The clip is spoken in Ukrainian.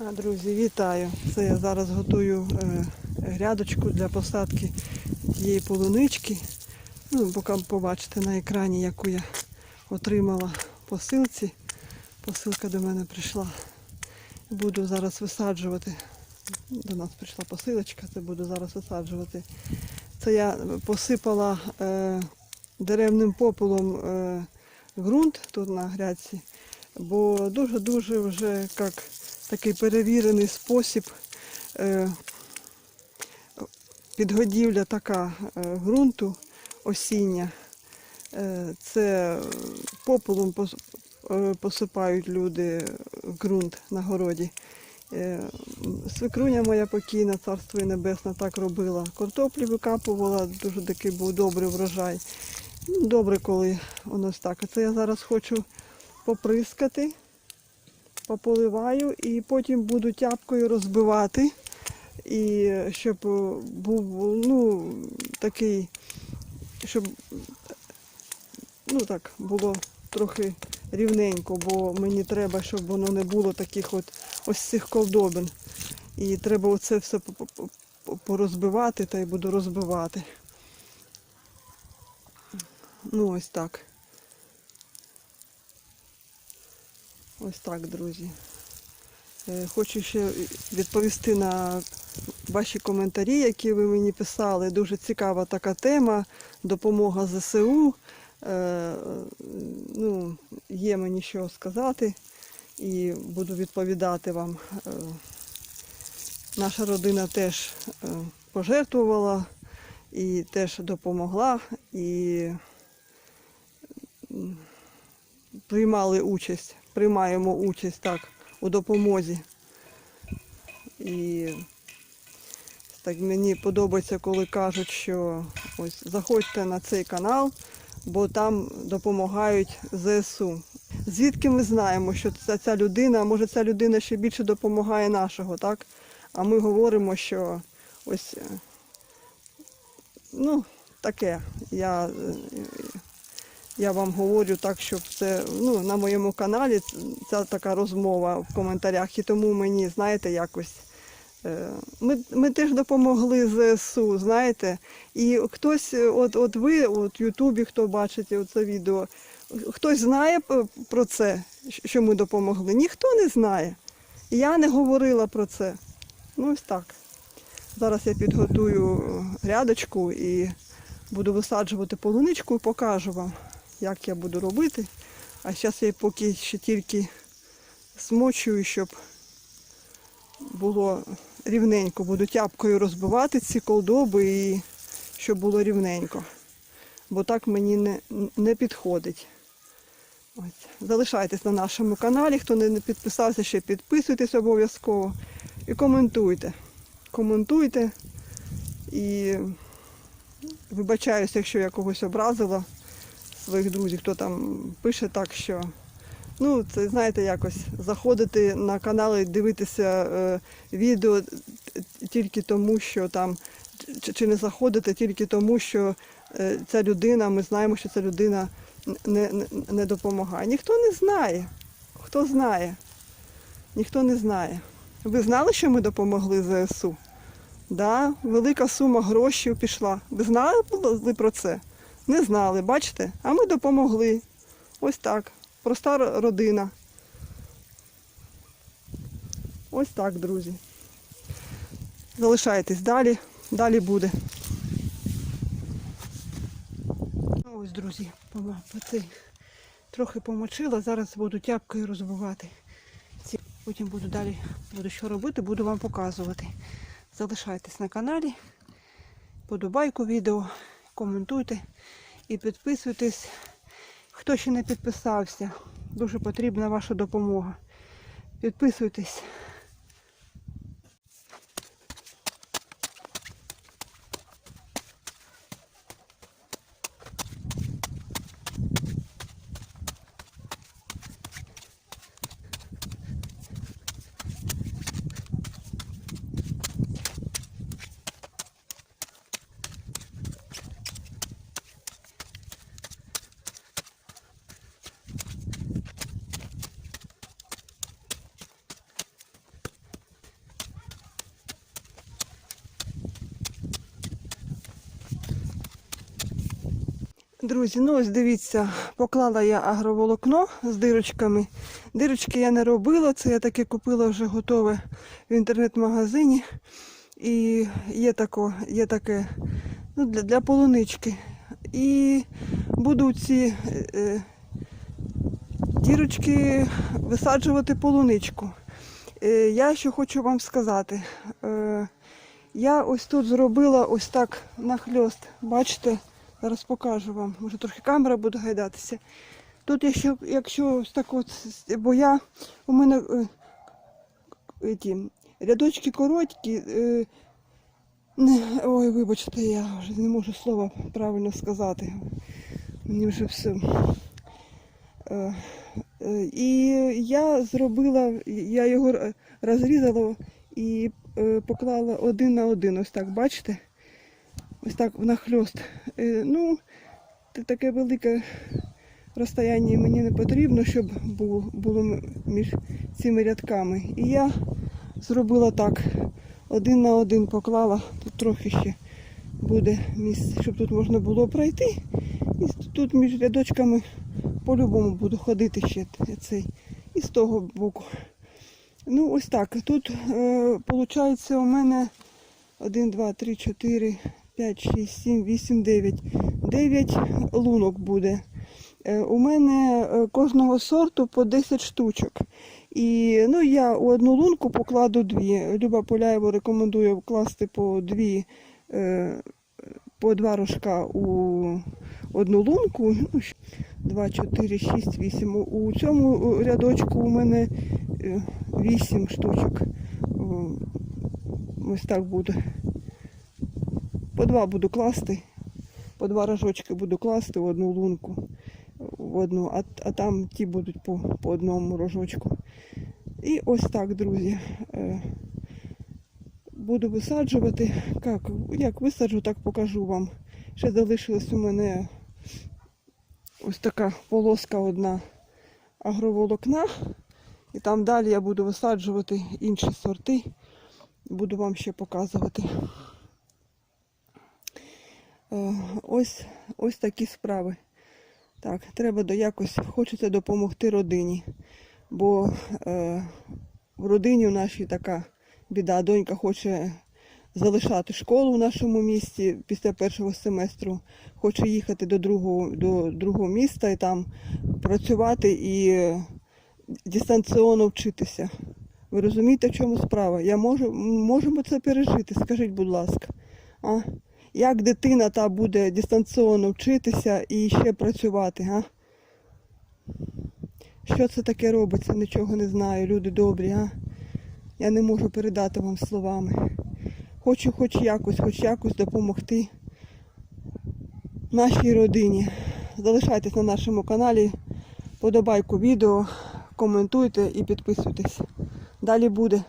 А, Друзі, вітаю! Це я зараз готую е, грядочку для посадки тієї полунички. Ну, поки побачите на екрані, яку я отримала посилці. Посилка до мене прийшла. Буду зараз висаджувати. До нас прийшла посилочка, це буду зараз висаджувати. Це я посипала е, деревним попелом е, ґрунт тут на грядці, бо дуже-дуже вже як такий перевірений спосіб е, підгодівля така е, ґрунту осіння. Е, це попелом посипають люди ґрунт на городі. Свекруня моя покійна, царство їй небесне, так робила. Картоплі викапувала, дуже такий був добрий врожай. Ну, Добре, коли воно так. Це я зараз хочу поприскати, пополиваю і потім буду тяпкою розбивати. І щоб е, був ну, такий, щоб ну так було трохи рівненько, бо мені треба, щоб воно не було таких от ось цих колдобин. І треба оце все по- по- по- порозбивати та й буду розбивати. Ну ось так. Ось так, друзі. Е, Хочу ще відповісти на ваші коментарі, які ви мені писали. Дуже цікава така тема. Допомога ЗСУ. Е, Ну, є мені що сказати і буду відповідати вам. Е, Наша родина теж пожертвувала і теж допомогла, і приймали участь, приймаємо участь так у допомозі. І так мені подобається, коли кажуть, що ось заходьте на цей канал, бо там допомагають ЗСУ. Звідки ми знаємо, що ця, ця людина, може ця людина ще більше допомагає нашого, так? А ми говоримо, що ось е, ну, таке. Я, е, я вам говорю так, щоб це ну, на моєму каналі ця така розмова в коментарях. І тому мені, знаєте, якось. е, Ми, ми теж допомогли ЗСУ, знаєте. І хтось, от, от ви, от Ютубі, хто бачите це відео, хтось знає про це, що ми допомогли? Ніхто не знає. Я не говорила про це. Ну ось так. Зараз я підготую грядочку і буду висаджувати полуничку і покажу вам, як я буду робити. А зараз я поки ще тільки смочую, щоб було рівненько. Буду тяпкою розбивати ці колдоби і щоб було рівненько. Бо так мені не, не підходить. Ось. Залишайтесь на нашому каналі. Хто не підписався, ще підписуйтесь обов'язково і коментуйте. Коментуйте і вибачаюся, якщо я когось образила своїх друзів, хто там пише так, що ну, це знаєте, якось заходити на канал і дивитися е, відео тільки тому, що там, чи, чи не заходити тільки тому, що е, ця людина, ми знаємо, що ця людина не, не, не допомагає. Ніхто не знає. Хто знає? Ніхто не знає. Ви знали, що ми допомогли ЗСУ? Да, велика сума грошей пішла. Ви знали про це? Не знали, бачите? А ми допомогли. Ось так. Проста родина. Ось так, друзі. Залишайтесь далі. Далі буде. Ну, Ось, друзі, цей трохи помочила. Зараз буду тяпкою розбивати. Потім буду далі буду що робити, буду вам показувати. Залишайтесь на каналі, подобайку відео, коментуйте і підписуйтесь. Хто ще не підписався, дуже потрібна ваша допомога. Підписуйтесь. Друзі, ну ось дивіться, поклала я агроволокно з дирочками. Дирочки я не робила, це я таке купила вже готове в інтернет-магазині. І є, тако, є таке ну, для, для полунички. І буду ці е, е, дірочки висаджувати полуничку. Е, я що хочу вам сказати. Е, я ось тут зробила ось так нахльост. Бачите? Зараз покажу вам. Може трохи камера буде гайдатися. Тут якщо, якщо так от, бо я у мене е, ті, рядочки короткі. Е, не, ой, вибачте, я вже не можу слова правильно сказати. Мені вже все. Е, е, і я зробила, я його розрізала і е, поклала один на один. Ось так, бачите? Ось так нахльост. Е, ну, таке велике розстояння мені не потрібно, щоб було, було між цими рядками. І я зробила так. Один на один поклала, тут трохи ще буде місце, щоб тут можна було пройти. І тут між рядочками по-любому буду ходити ще цей. І з того боку. Ну, ось так. Тут е, у мене 1, 2, 3, 4, 5, 6, 7, 8, 9. 9 лунок буде. Е, У мене е, кожного сорту по 10 штучок. І ну, я у одну лунку покладу дві. Люба Поляєва рекомендує вкласти по дві, е, по два рожка у одну лунку. Ну, 2, 4, 6, 8. У- У цьому рядочку у мене 8 штучок. Ось так буде. По два буду класти. По два рожочки буду класти в одну лунку. В одну, а, а там ті будуть по, по одному рожочку. І ось так, друзі. е, Буду висаджувати. Як, як висаджу, так покажу вам. Ще залишилась у мене ось така полоска одна агроволокна. І там далі я буду висаджувати інші сорти. Буду вам ще показувати. Ось, ось такі справи. Так, треба до якось хочеться допомогти родині. Бо е, в родині у нашій така біда. Донька хоче залишати школу в нашому місті після першого семестру, хоче їхати до другого, до другого міста і там працювати і дистанційно вчитися. Ви розумієте, в чому справа? Я можу, можемо це пережити, скажіть, будь ласка. А? Як дитина та буде дистанційно вчитися і ще працювати, а? Що це таке робиться? Нічого не знаю, люди добрі, а? Я не можу передати вам словами. Хочу хоч якось, хоч якось допомогти нашій родині. Залишайтесь на нашому каналі, подобайку відео, коментуйте і підписуйтесь. Далі буде.